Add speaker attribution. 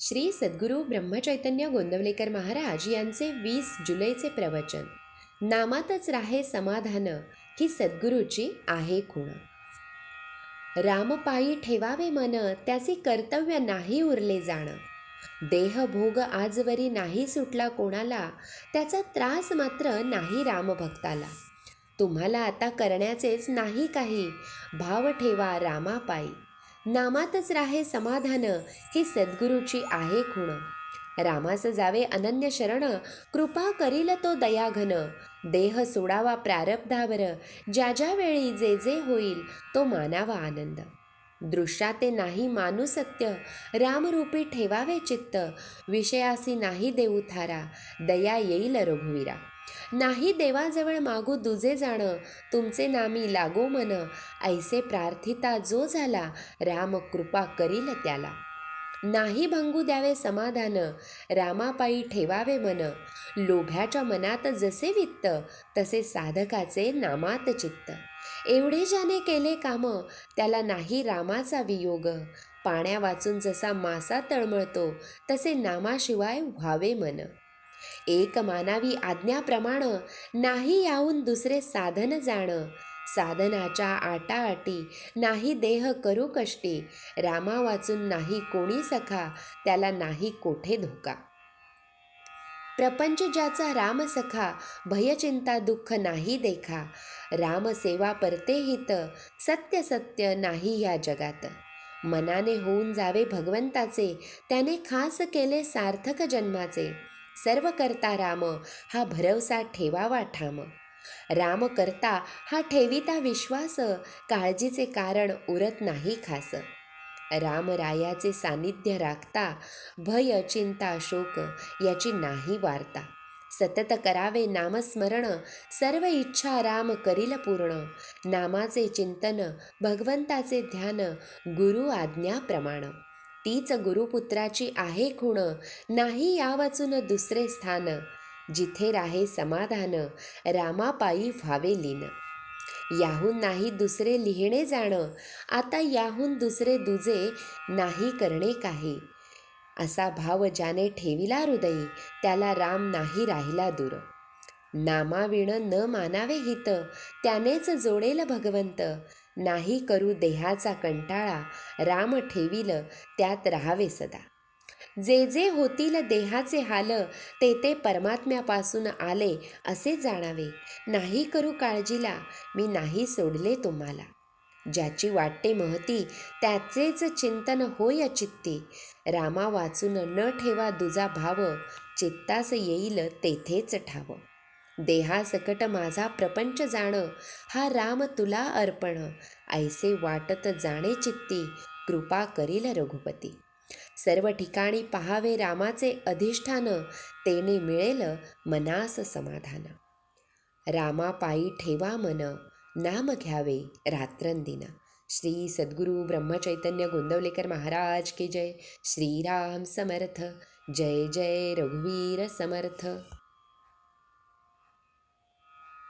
Speaker 1: श्री सद्गुरू ब्रह्मचैतन्य गोंदवलेकर महाराज यांचे वीस जुलैचे प्रवचन. नामातच राहे समाधान ही सद्गुरूची आहे खूण. रामपायी ठेवावे मन त्याचे कर्तव्य नाही उरले जाणं. देहभोग आजवरी नाही सुटला कोणाला त्याचा त्रास मात्र नाही रामभक्ताला. तुम्हाला आता करण्याचेच नाही काही भाव ठेवा रामापायी. नामातच राहे समाधान ही सद्गुरूची आहे खूण. रामास जावे अनन्य शरण कृपा करील तो दयाघन. देह सोडावा प्रारब्धावर ज्या ज्या वेळी जे जे होईल तो मानावा आनंद. दृश्याते नाही मानू सत्य रामरूपी ठेवावे चित्त. विषयासी नाही देऊ थारा दया येईल रघुवीरा. नाही देवाजवळ मागू दुजे जाणं तुमचे नामी लागो मन. ऐसे प्रार्थिता जो झाला राम कृपा करील त्याला. नाही भंगू द्यावे समाधान रामापायी ठेवावे मन. लोभ्याच्या मनात जसे वित्त तसे साधकाचे नामात चित्त. एवढे ज्याने केले काम त्याला नाही रामाचा वियोग. पाण्या वाचून जसा मासा तळमळतो तसे नामाशिवाय व्हावे मन. एक मानावी आज्ञाप्रमाण नाही याहून दुसरे साधन जाणं. साधनाच्या आटाआटी नाही देह करू कष्टी. रामा वाचून नाही कोणी सखा त्याला नाही कोठे धोका. प्रपंच ज्याचा राम सखा भयचिंता दुःख नाही देखा. राम सेवा परते हित सत्य सत्य नाही या जगात. मनाने होऊन जावे भगवंताचे त्याने खास केले सार्थक जन्माचे. सर्व करता राम हा भरवसा ठेवावा ठाम. राम करता हा ठेविता विश्वास काळजीचे कारण उरत नाही खास. रामरायाचे सानिध्य राखता भय चिंता शोक याची नाही वार्ता. सतत करावे नामस्मरण सर्व इच्छा राम करील पूर्ण. नामाचे चिंतन भगवंताचे ध्यान गुरु आज्ञाप्रमाण तीच गुरुपुत्राची आहे खुण नाही या वाचून दुसरे स्थान. जिथे राहे समाधान रामापायी व्हावे लीन. याहून नाही दुसरे लिहिणे जाणं आता याहून दुसरे दुजे नाही करणे काही? असा भाव ज्याने ठेविला हृदयी त्याला राम नाही राहिला दूर. नामाविण न मानावे हित त्यानेच जोडेल भगवंत. नाही करू देहाचा कंटाळा राम ठेविल त्यात राहावे सदा. जे जे होतील देहाचे हाल ते ते परमात्म्यापासून आले असे जाणावे. नाही करू काळजीला मी नाही सोडले तुम्हाला. ज्याची वाटते महती त्याचेच चिंतन होय चित्ती. रामा वाचून न ठेवा दुजा भाव चित्तास येईल तेथेच ठावं. देहासकट माझा प्रपंच जाणं हा राम तुला अर्पण. ऐसे वाटत जाणे चित्ती कृपा करील रघुपती. सर्व ठिकाणी पहावे रामाचे अधिष्ठान तेने मिळेल मनास समाधान. रामापायी ठेवा मन नाम घ्यावे रात्रंदिन. श्री सद्गुरू ब्रह्मचैतन्य गोंदवलेकर महाराज की जय. श्रीराम समर्थ जय जय रघुवीर समर्थ.